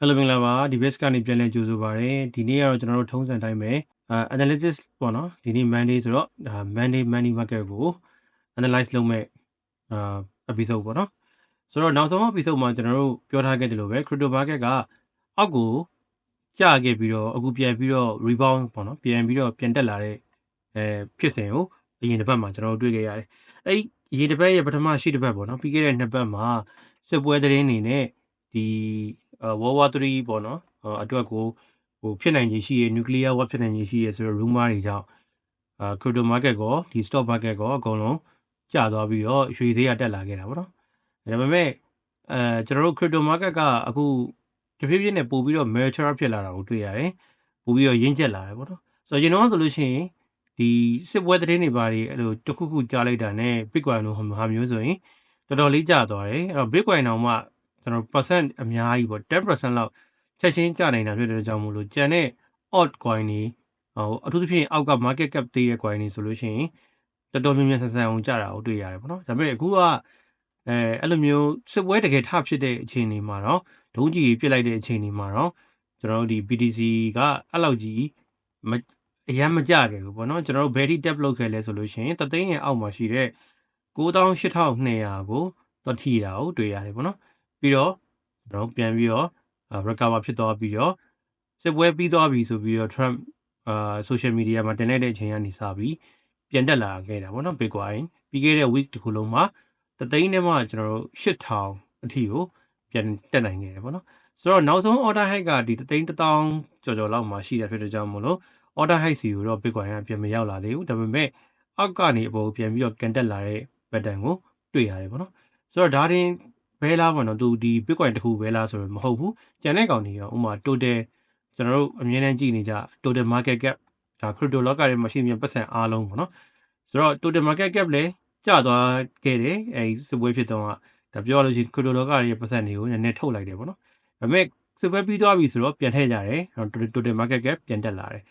Hello မင်္ဂလာပါဒီ base ကနေပြန်လည်ကြိုဆိုပါရစေဒီနေ့ကတော့ကျွန်တော်တို့ထုံးစံတိုင်းပဲအာ analysis ပေါ့နော်ဒီနေ့ Monday ဆိုတော့ဒါ Monday money market ကို analyze လုပ်မဲ့အာ episode ပေါ့နော်ဆိုတော့နောက်ဆုံး episode မှာကျွန်တော်တို့ပြောထားခဲ့တယ်လို့ပဲ crypto market ကအောက်ကိုကျခဲ့ပြီးတော့အခုပြန်ပြီးတော့ rebound ပေါ့နော်ပြန်ပြီးတော့ပြန်တက်လာတဲ့အဲဖြစ်စဉ်ကိုအရင်တစ်ပတ်မှာကျွန်တော်တို့တွေ့ခဲ့ရတယ်အဲ့အရင်တစ်ပတ်ရဲ့ပထမရှိတစ်ပတ်ပေါ့နော်ပြီးခဲ့တဲ့နှစ်ပတ်မှာစစ်ပွဲသတင်းနေနဲ့ဒီ World War 3ပေါ့နော်အတွက်ကိုဟိုဖြစ်နိုင်ခြေရှိရ nuclear war ဖြစ်နိုင်ခြေရှိရဆိုတော့ rumor တွေကြောင့်အာ crypto market ကောဒီ stock market ကောအကုန်လုံးကျသွားပြီးတော့ရွှေဈေးကတက်လာခဲ့တာပေါ့နော်ဒါပေမဲ့အဲကျွန်တော်တို့ crypto market ကအခုတဖြည်းဖြည်းနဲ့ပို့ပြီးတော့ mature ဖြစ်လာတာကိုတွေ့ရတယ်ပို့ပြီးတော့ရင်းကျက်လာတယ်ပေါ့နော်ဆိုတော့ကျွန်တော်ကဆိုလို့ရှိရင်ဒီစစ်ပွဲသတင်းတွေပါတွေအဲ့လိုတစ်ခုခုကြားလိုက်တာနဲ့ Bitcoin လိုဟာမျိုးဆိုရင်တော်တော်လေးကျသွားတယ်အဲ့တော့ Bitcoin တောင်မှ ကျွန်တော် percent အများကြီးပေါ့10%လောက်ချက်ချင်းကျနိုင်တာဖြစ်တဲ့ကြောင့်မို့လို့ကျန်တဲ့ alt coin တွေဟိုအထူးသဖြင့်အောက်က market cap သေးတဲ့ coin တွေဆိုလို့ရှိရင်တော်တော်များများဆန်ဆန်အောင်ကျတာကိုတွေ့ရတယ်ပေါ့နော်ဒါပေမဲ့အခုကအဲအဲ့လိုမျိုးစစ်ပွဲတကယ်ထဖြစ်တဲ့အခြေအနေမှာတော့ဒုံးကြီးပြစ်လိုက်တဲ့အခြေအနေမှာတော့ကျွန်တော်တို့ဒီ BTC ကအဲ့လောက်ကြီးမအရန်မကြခဲ့ဘူးပေါ့နော်ကျွန်တော်တို့ battery tap လုပ်ခဲ့လဲဆိုလို့ရှိရင်တသိန်းရဲ့အောက်မှာရှိတဲ့98,200ကိုတော့ထိတာကိုတွေ့ရတယ်ပေါ့နော် ပြီးတော့ကျွန်တော်ပြန်ပြီးတော့ recover ဖြစ်သွားပြီးတော့စစ်ပွဲပြီးသွားပြီဆိုပြီးတော့ Trump အာ social media မှာတင်လိုက်တဲ့အချိန်ကနေစပြီးပြန်တက်လာခဲ့တာပေါ့နော် Bitcoin ပြီးခဲ့တဲ့ week တစ်ခုလုံးမှာတသိန်းနဲ့မှကျွန်တော်တို့8000အထိကိုပြန်တက်နိုင်ခဲ့တယ်ပေါ့နော်ဆိုတော့နောက်ဆုံး order high ကဒီတသိန်း1000ကျော်ကျော်လောက်မှာရှိတဲ့ဖြစ်တဲ့ကြောင့်မို့လို့ order high စီကိုတော့ Bitcoin ကပြန်မရောက်လာသေးဘူးဒါပေမဲ့အောက်ကနေအပေါ်ပြန်ပြီးတော့ကန်တက်လာတဲ့ pattern ကိုတွေ့ရတယ်ပေါ့နော်ဆိုတော့ဒါတင် ဘဲလားပေါ့နော်သူဒီ Bitcoin တခုဘဲလားဆိုတော့မဟုတ်ဘူးကျန်တဲ့ကောင်တွေရောဥမာ total ကျွန်တော်တို့အမြဲတမ်းကြည့်နေကြ total market cap ဒါ crypto လောကထဲမှာရှိမြန်ပတ်စံအားလုံးပေါ့နော်ဆိုတော့ total market cap လည်းကျသွားခဲ့တယ်အဲဒီစစ်ပွဲဖြစ်တော့ဒါပြောရလို့ရှိရင် crypto လောကရဲ့ပတ်စံတွေကိုနည်းနည်းထုတ်လိုက်တယ်ပေါ့နော်ဒါပေမဲ့စစ်ပွဲပြီးသွားပြီဆိုတော့ပြန်ထည့်ကြတယ် total market cap ပြန်တက်လာတယ်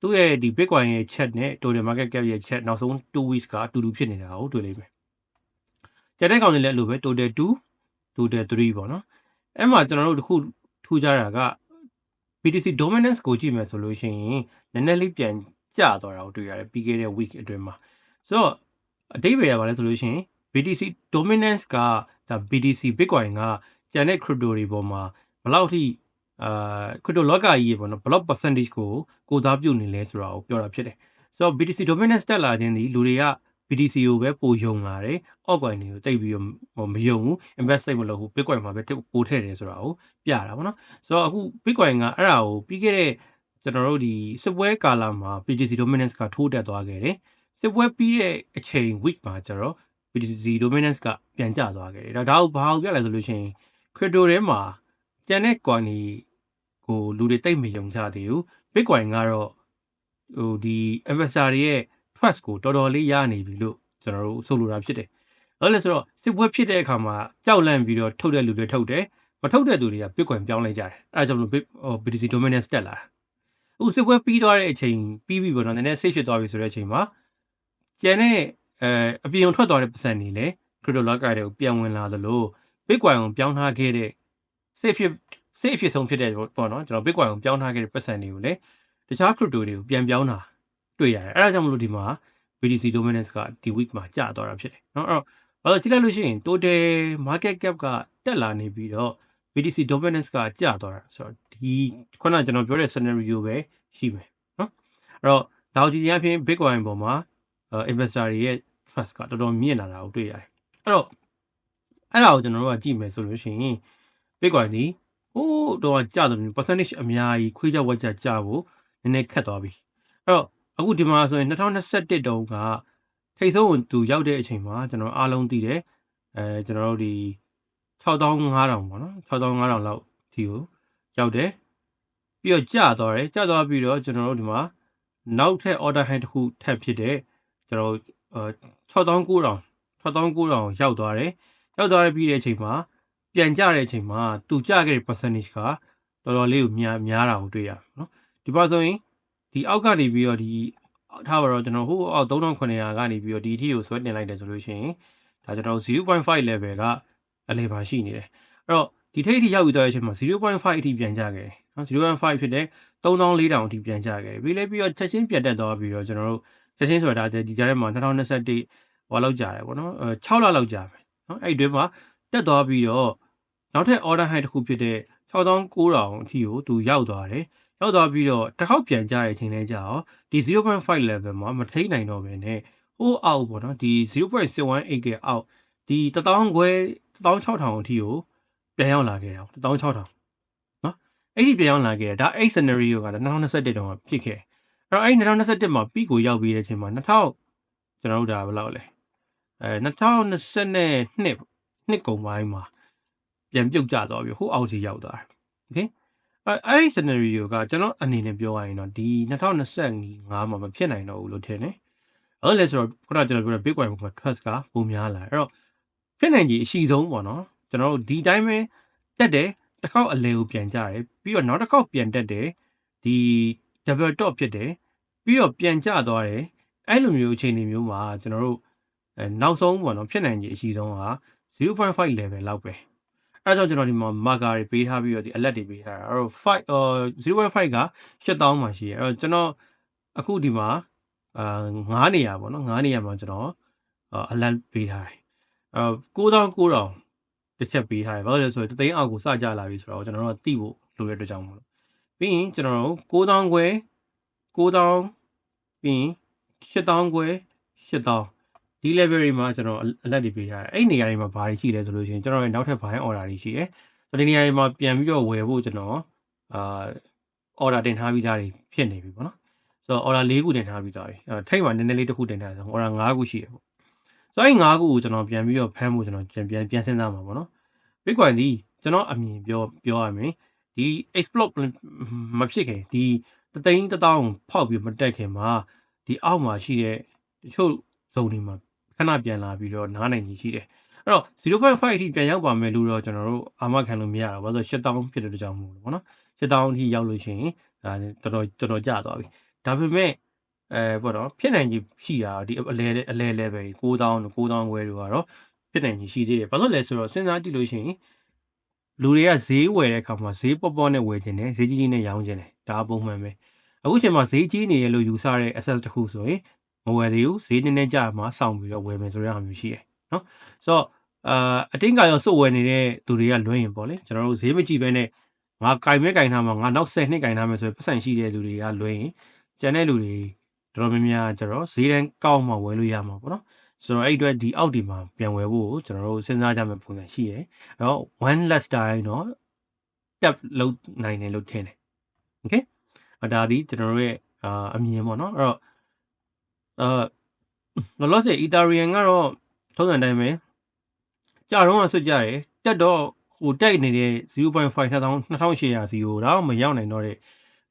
သူ့ရဲ့ဒီ Bitcoin ရဲ့ chat နဲ့ total market cap ရဲ့ chat နောက်ဆုံး2 weeks ကအတူတူဖြစ်နေတာကိုတွေ့လိမ့်မယ်ကျန်တဲ့ကောင်တွေလည်းအဲ့လိုပဲ total 2 total 3ပေါ့နော်အဲ့မှာကျွန်တော်တို့တခုထူးခြားတာက BTC dominance ကိုကြည့်မယ်ဆိုလို့ရှိရင်နည်းနည်းလေးပြန်ကျသွားတာကိုတွေ့ရတယ်ပြီးခဲ့တဲ့ week အတွင်းမှာဆိုတော့အတိတ်ပဲရပါလဲဆိုလို့ရှိရင် BTC dominance ကဒါ BTC Bitcoin ကကျန်တဲ့ crypto တွေပေါ်မှာဘယ်လောက်ထိအာ crypto လောကကြီးရေပေါ့နော်ဘယ်လောက် percentage ကိုကိုသားပြုတ်နေလဲဆိုတာကိုပြောတာဖြစ်တယ်ဆိုတော့ BTC dominance တက်လာခြင်းဒီလူတွေက BTC ကိုပဲပိုယုံလာတယ်။ altcoin တွေကိုတိတ်ပြီးတော့မယုံဘူး invest မလုပ်ဘူး Bitcoin မှာပဲပိုထည့်တယ်ဆိုတာကိုပြတာပေါ့နော်။ဆိုတော့အခု Bitcoin ကအဲ့ဒါကိုပြီးခဲ့တဲ့ကျွန်တော်တို့ဒီစစ်ပွဲကာလမှာ BTC dominance ကထိုးတက်သွားခဲ့တယ်။စစ်ပွဲပြီးတဲ့အချိန် week မှာကျတော့ BTC dominance ကပြန်ကျသွားခဲ့တယ်။ဒါဒါကိုဘာကိုပြလဲဆိုလို့ရှိရင် crypto ထဲမှာကျန်တဲ့ coin တွေကိုလူတွေတိတ်မယုံကြသေးဘူး။ Bitcoin ကတော့ဟိုဒီ investor တွေရဲ့ trust ကိုတော်တော်လေးရနေပြီလို့ကျွန်တော်တို့ဆိုလိုတာဖြစ်တယ်။ဘာလို့လဲဆိုတော့စစ်ပွဲဖြစ်တဲ့အခါမှာကြောက်လန့်ပြီးတော့ထုတ်တဲ့လူတွေထုတ်တယ်။မထုတ်တဲ့သူတွေက Bitcoin ပြောင်းလိုက်ကြတယ်။အဲဒါကြောင့်မလို့ BTC dominance တက်လာတာ။အခုစစ်ပွဲပြီးသွားတဲ့အချိန်ပြီးပြီပေါ့နော်။နည်းနည်း safe ဖြစ်သွားပြီဆိုတဲ့အချိန်မှာကျန်တဲ့အဲအပြင်ထွက်သွားတဲ့ပတ်စံတွေလည်း crypto locker တွေကိုပြန်ဝင်လာသလို Bitcoin ကိုပြောင်းထားခဲ့တဲ့ safe ဖြစ် safe ဖြစ်ဆုံးဖြစ်တဲ့ပေါ့နော်ကျွန်တော် Bitcoin ကိုပြောင်းထားခဲ့တဲ့ပတ်စံတွေကိုလည်းတခြား crypto တွေကိုပြန်ပြောင်းတာ တွေ့ရတယ်အဲဒါကြောင့်မလို့ဒီမှာ BTC dominance ကဒီ week မှာကျသွားတာဖြစ်တယ်เนาะအဲ့တော့ဘာလို့ကြည့်လိုက်လို့ရှိရင် total market cap ကတက်လာနေပြီးတော့ BTC dominance ကကျသွားတာဆိုတော့ဒီခုနကျွန်တော်ပြောတဲ့ scenario ပဲရှိမယ်เนาะအဲ့တော့ဒေါဂျီအဖြစ် Bitcoin ပေါ်မှာ investor တွေရဲ့ trust ကတော်တော်မြင့်လာတာကိုတွေ့ရတယ်အဲ့တော့အဲ့ဒါကိုကျွန်တော်တို့ကကြည့်မယ်ဆိုလို့ရှိရင် Bitcoin ဒီဟိုးတော့ကျတယ် percentage အများကြီးခွေးကြဝက်ကြကျဖို့နည်းနည်းခက်သွားပြီအဲ့တော့ အခုဒီမှာဆိုရင်2021တုန်းကထိတ်ဆုံးကိုသူရောက်တဲ့အချိန်မှာကျွန်တော်အားလုံးသိတယ်အဲကျွန်တော်တို့ဒီ6500ပေါ့နော်6500လောက်ဒီကိုရောက်တယ်ပြီးတော့ကျသွားတယ်ကျသွားပြီးတော့ကျွန်တော်တို့ဒီမှာနောက်ထပ် order high တစ်ခုထပ်ဖြစ်တဲ့ကျွန်တော်6900 6900ရောက်သွားတယ်ရောက်သွားပြီးတဲ့အချိန်မှာပြန်ကြတဲ့အချိန်မှာသူကြခဲ့တဲ့ percentage ကတော်တော်လေးကိုများများတာကိုတွေ့ရတယ်နော်ဒီပါဆိုရင် ဒီအောက်ကနေပြီးတော့ဒီထားပါတော့ကျွန်တော်ဟိုအောက်3900ကနေပြီးတော့ဒီအထိကိုဆွဲတင်လိုက်တယ်ဆိုလို့ရှိရင်ဒါကျွန်တော်0.5 level ကအလေပါရှိနေတယ်အဲ့တော့ဒီထိပ်အထိရောက်ပြီးတော့တဲ့အချိန်မှာ0.5အထိပြန်ကျခဲ့တယ်နော်0.5ဖြစ်တဲ့3400အထိပြန်ကျခဲ့တယ်ပြီးလဲပြီးတော့ချက်ချင်းပြတ်တက်သွားပြီးတော့ကျွန်တော်တို့ချက်ချင်းဆိုတာဒီကြားထဲမှာ2021ဟောလောက်ကြာတယ်ပေါ့နော်6လလောက်ကြာမယ်နော်အဲ့ဒီတွင်မှာတက်သွားပြီးတော့နောက်ထပ် order high တစ်ခုဖြစ်တဲ့6900အထိကိုသူရောက်သွားတယ် ရောက်သွားပြီးတော့တစ်ခေါက်ပြန်ကြတဲ့အချိန်လေးကြာတော့ဒီ0.5 level မှာမထိန်နိုင်တော့ဘဲနဲ့ဟိုးအောက်ပေါ့နော်ဒီ0.718ကအောက်ဒီ1000ခွဲ16000အထိကိုပြန်ရောက်လာခဲ့တာ16000နော်အဲ့ဒီပြန်ရောက်လာခဲ့တာဒါအဲ့ scenario က2021တုန်းကဖြစ်ခဲ့အဲ့တော့အဲ့2021မှာ peak ကိုရောက်ပြီးတဲ့အချိန်မှာ2000ကျွန်တော်တို့ဒါဘယ်လောက်လဲအဲ2022နှစ်ကုန်ပိုင်းမှာပြန်ပြုတ်ကျသွားပြီဟိုအောက်စီရောက်သွားတယ်โอเค အဲအဲ့ဒီ scenario ကကျွန်တော်အနေနဲ့ပြောရရင်တော့ဒီ2025မှာမဖြစ်နိုင်တော့ဘူးလို့ထင်တယ်အဲ့လဲဆိုတော့ခုနကကျွန်တော်ပြောတဲ့ Bitcoin က trust ကပုံများလာအဲ့တော့ဖြစ်နိုင်ကြီးအရှိဆုံးပေါ့နော်ကျွန်တော်တို့ဒီတိုင်းပဲတက်တယ်တစ်ခေါက်အလဲကိုပြန်ကြတယ်ပြီးတော့နောက်တစ်ခေါက်ပြန်တက်တယ်ဒီ double top ဖြစ်တယ်ပြီးတော့ပြန်ကျသွားတယ်အဲ့လိုမျိုးအခြေအနေမျိုးမှာကျွန်တော်တို့အဲနောက်ဆုံးပေါ့နော်ဖြစ်နိုင်ကြီးအရှိဆုံးက0.5 level လောက်ပဲ အဲဒါကြောင့်ကျွန်တော်ဒီမှာ marker တွေပေးထားပြီးတော့ဒီ alert တွေပေးထားတာအဲ့တော့5အော်0.5က8000မှာရှိတယ်အဲ့တော့ကျွန်တော်အခုဒီမှာအာ9နေရာပေါ့နော်9နေရာမှာကျွန်တော် alert ပေးထားတယ်အဲ9000 9000တစ်ချက်ပေးထားတယ်ဘာလို့လဲဆိုတော့တသိန်းအောက်ကိုစကြလာပြီဆိုတော့ကျွန်တော်တို့သိဖို့လိုတဲ့အတွက်ကြောင့်မလို့ပြီးရင်ကျွန်တော်တို့9000ခွဲ9000ပြီးရင်8000ခွဲ8000 ဒီ level တွေမှာကျွန်တော် alert တွေပေးထားတယ်အဲ့နေရာတွေမှာဘာတွေရှိလဲဆိုလို့ရှိရင်ကျွန်တော်ရဲ့နောက်ထပ် buying order တွေရှိတယ်ဆိုဒီနေရာတွေမှာပြန်ပြီးတော့ဝယ်ဖို့ကျွန်တော်အာ order တင်ထားပြီးသားတွေဖြစ်နေပြီပေါ့နော်ဆိုတော့ order ၄ခုတင်ထားပြီးသားပြီအဲထိတ်မှာနည်းနည်းလေးတစ်ခုတင်ထားတယ် order ၅ခုရှိတယ်ပေါ့ဆိုတော့အဲ့၅ခုကိုကျွန်တော်ပြန်ပြီးတော့ဖမ်းဖို့ကျွန်တော်ပြန်ပြန်ပြန်စဉ်းစားမှာပေါ့နော် Bitcoin ဒီကျွန်တော်အမြင်ပြောပြောရမယ်ဒီ explode မဖြစ်ခင်ဒီတသိန်းတသောင်းဖောက်ပြီးမတက်ခင်မှာဒီအောက်မှာရှိတဲ့တချို့ဇုံတွေမှာ ခဏပြန်လာပြီးတော့နားနိုင်ကြီးရှိတယ်အဲ့တော့0.5အထိပြန်ရောက်ပါမယ်လို့တော့ကျွန်တော်တို့အာမခံလို့မရတော့ဘာလို့ဆိုတော့8000ဖြစ်တဲ့ကြောင့်မို့လို့ပေါ့နော်8000အထိရောက်လို့ရှိရင်ဒါတော်တော်တော်တော်ကျသွားပြီဒါပေမဲ့အဲပေါ့နော်ဖြစ်နိုင်ကြီးရှိတာဒီအလဲအလဲ level ကြီး9000တို့9000ခွဲတို့ကတော့ဖြစ်နိုင်ကြီးရှိသေးတယ်ဘာလို့လဲဆိုတော့စဉ်းစားကြည့်လို့ရှိရင်လူတွေကဈေးဝယ်တဲ့အခါမှာဈေးပေါ့ပေါ့နဲ့ဝယ်ခြင်းနဲ့ဈေးကြီးကြီးနဲ့ရောင်းခြင်းနဲ့ဒါပုံမှန်ပဲအခုချိန်မှာဈေးကြီးနေရလို့ယူဆတဲ့ asset တစ်ခုဆိုရင် မဝယ်သေးဘူးဈေးနည်းနည်းကျမှစောင့်ပြီးတော့ဝယ်မယ်ဆိုတဲ့ဟာမျိုးရှိတယ်နော်ဆိုတော့အာအတင်းကရောစုပ်ဝယ်နေတဲ့သူတွေကလွှဲရင်ပေါ့လေကျွန်တော်တို့ဈေးမကြည့်ဘဲနဲ့ငါကင်မဲကင်ထားမှာငါနောက်10နှစ်ကင်ထားမယ်ဆိုရင်ပတ်စံရှိတဲ့လူတွေကလွှဲရင်ကျန်တဲ့လူတွေတော်တော်များများကျတော့ဈေးတန်းကောက်မှဝယ်လို့ရမှာပေါ့နော်ဆိုတော့အဲ့အတွက်ဒီအောက်ဒီမှာပြန်ဝယ်ဖို့ကျွန်တော်တို့စဉ်းစားကြမယ့်ပုံစံရှိတယ်အဲ့တော့ one last time တော့ tap လုပ်နိုင်တယ်လို့ထင်တယ် okay အဒါဒီကျွန်တော်တို့ရဲ့အာအမြင်ပေါ့နော်အဲ့တော့ အာလောလောဆယ် Ethereum ကတော့ထုံးစံတိုင်းပဲကြာတော့ဆွတ်ကြတယ်တက်တော့ဟိုတိုက်နေတဲ့0.5 2800စီကိုတော့မရောက်နိုင်တော့တဲ့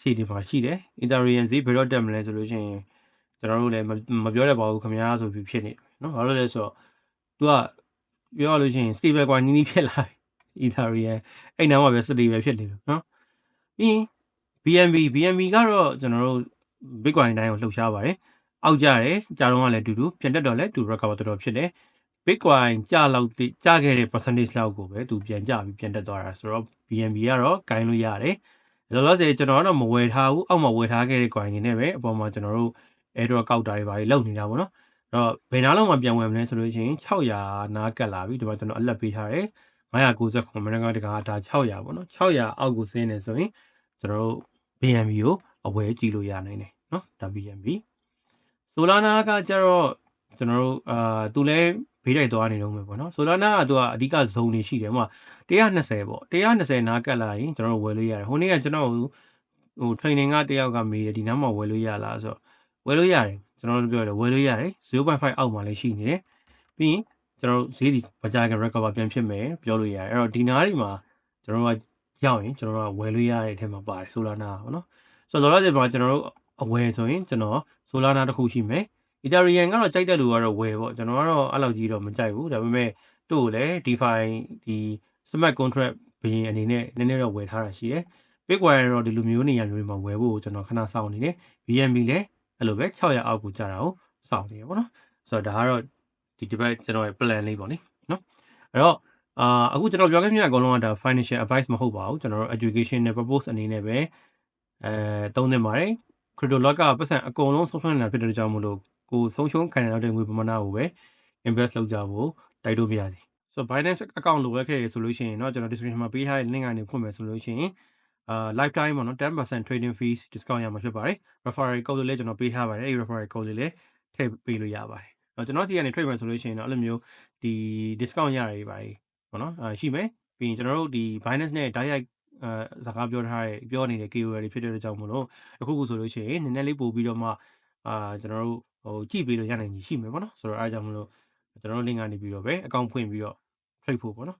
ခြေတွေပါရှိတယ် Ethereum ဈေးဘယ်တော့တက်မလဲဆိုလို့ရှိရင်ကျွန်တော်တို့လည်းမပြောတတ်ပါဘူးခင်ဗျာဆိုပြီးဖြစ်နေတယ်နော်ဘာလို့လဲဆိုတော့ तू ကပြောရလို့ရှိရင် stable coin နီးနီးဖြစ်လာ Ethereum အဲ့နားမှာပဲ stable ဖြစ်နေလို့နော်ပြီး BNB BNB ကတော့ကျွန်တော်တို့ Bitcoin တိုင်းကိုလှုပ်ရှားပါတယ် အောက်ကြတယ်ကြာတော့ကလည်းအတူတူပြန်တက်တော့လည်းတူ recover တော်တော်ဖြစ်တယ် Bitcoin ကြာလောက်ကြာခဲ့တဲ့ percentage လောက်ကိုပဲသူပြန်ကြပြီးပြန်တက်သွားတာဆိုတော့ BNB ကတော့ဂိုင်းလို့ရတယ်လောလောဆယ်ကျွန်တော်ကတော့မဝယ်ထားဘူးအောက်မှာဝယ်ထားခဲ့တဲ့ coin တွေနဲ့ပဲအပေါ်မှာကျွန်တော်တို့ airdrop ကောက်တာတွေပါလောက်နေတာပေါ့နော်အဲ့တော့ဘယ်နားလောက်မှပြန်ဝယ်မလဲဆိုလို့ရှိရင်600နားကတ်လာပြီဒီမှာကျွန်တော်အလက်ပေးထားတယ်999မနက်ကတကားဒါ600ပေါ့နော်600အောက်ကိုဆင်းနေဆိုရင်ကျွန်တော်တို့ BNB ကိုအဝယ်ကြည့်လို့ရနိုင်တယ်နော်ဒါ BNB Solana ကကျတော့ကျွန်တော်တို့အာသူလည်းဘေးတိုက်သွားနေတော့မယ်ပေါ့နော် Solana ကသူကအဓိကဇုံတွေရှိတယ်ဟိုမှာ120ပေါ့120နားကတ်လာရင်ကျွန်တော်တို့ဝယ်လို့ရတယ်ဟိုနေ့ကကျွန်တော်ဟို training ကတယောက်ကမေးတယ်ဒီနားမှာဝယ်လို့ရလားဆိုတော့ဝယ်လို့ရတယ်ကျွန်တော်တို့ပြောတယ်ဝယ်လို့ရတယ်0.5အောက်မှာလည်းရှိနေတယ်ပြီးရင်ကျွန်တော်တို့ဈေးဒီမကြခင် recover ပြန်ဖြစ်မယ်ပြောလို့ရတယ်အဲ့တော့ဒီနားတွေမှာကျွန်တော်တို့ကရောက်ရင်ကျွန်တော်တို့ကဝယ်လို့ရတဲ့အထက်မှာပါတယ် Solana ပေါ့နော်ဆိုတော့လောလောဆယ်မှာကျွန်တော်တို့အဝယ်ဆိုရင်ကျွန်တော် Solana တစ်ခုရှိမယ် Ethereum ကတော့ကြိုက်တဲ့လူကတော့ဝယ်ပေါ့ကျွန်တော်ကတော့အဲ့လောက်ကြီးတော့မကြိုက်ဘူးဒါပေမဲ့သူ့ကိုလည်း DeFi ဒီ smart contract ဘရင်အနေနဲ့နည်းနည်းတော့ဝယ်ထားတာရှိတယ် Bitcoin ကတော့ဒီလိုမျိုးနေရာမျိုးတွေမှာဝယ်ဖို့ကျွန်တော်ခဏစောင့်နေတယ် BNB လည်းအဲ့လိုပဲ600အောက်ကိုကြာတာကိုစောင့်နေရပေါ့နော်ဆိုတော့ဒါကတော့ဒီဒီဘက်ကျွန်တော်ရဲ့ plan လေးပေါ့နိနော်အဲ့တော့အာအခုကျွန်တော်ပြောခဲ့မြတ်အကုန်လုံးကဒါ financial advice မဟုတ်ပါဘူးကျွန်တော်တို့ education နဲ့ purpose အနေနဲ့ပဲအဲသုံးသင့်ပါတယ် crypto လောကပတ်စံအကုန်လုံးဆုံးရှုံးနေတာဖြစ်တဲ့ကြောင့်မို့လို့ကိုယ်ဆုံးရှုံးခံရတဲ့ငွေပမာဏကိုပဲ invest လုပ်ကြဖို့တိုက်တွန်းပြရစီဆိုတော့ Binance account လိုပဲခဲ့ရဆိုလို့ရှိရင်เนาะကျွန်တော် description မှာပေးထားတဲ့ link ကနေဖွင့်မယ်ဆိုလို့ရှိရင်အာ lifetime ပေါ့နော်10% trading fees discount ရမှာဖြစ်ပါတယ် referral code လေးလည်းကျွန်တော်ပေးထားပါတယ်အဲဒီ referral code လေးလည်းထည့်ပေးလို့ရပါတယ်။ကျွန်တော်စီကနေ trade မယ်ဆိုလို့ရှိရင်တော့အဲ့လိုမျိုးဒီ discount ရတယ်ပါတယ်ပေါ့နော်အာရှိမယ်ပြီးရင်ကျွန်တော်တို့ဒီ Binance နဲ့ direct အဲ စကားပြောထားတဲ့ပြောနေတဲ့ KOL တွေဖြစ်တဲ့အတွက်ကြောင့်မလို့အခုခုဆိုလို့ရှိရင်နည်းနည်းလေးပို့ပြီးတော့မှအာကျွန်တော်တို့ဟိုကြည့်ပေးလို့ရနိုင်ကြီးရှိမယ်ပေါ့နော်ဆိုတော့အားကြောင့်မလို့ကျွန်တော်တို့ link ကနေပြီးတော့ပဲအကောင့်ဖွင့်ပြီးတော့ trade ဖို့ပေါ့နော်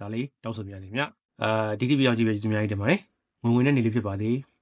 ဒါလေးတောက်ဆိုပြရစီမြအာဒီတိပြောင်းကြည့်ပဲကျေးဇူးများကြီးတင်ပါတယ်ဝင်ဝင်တဲ့နေလေးဖြစ်ပါသေး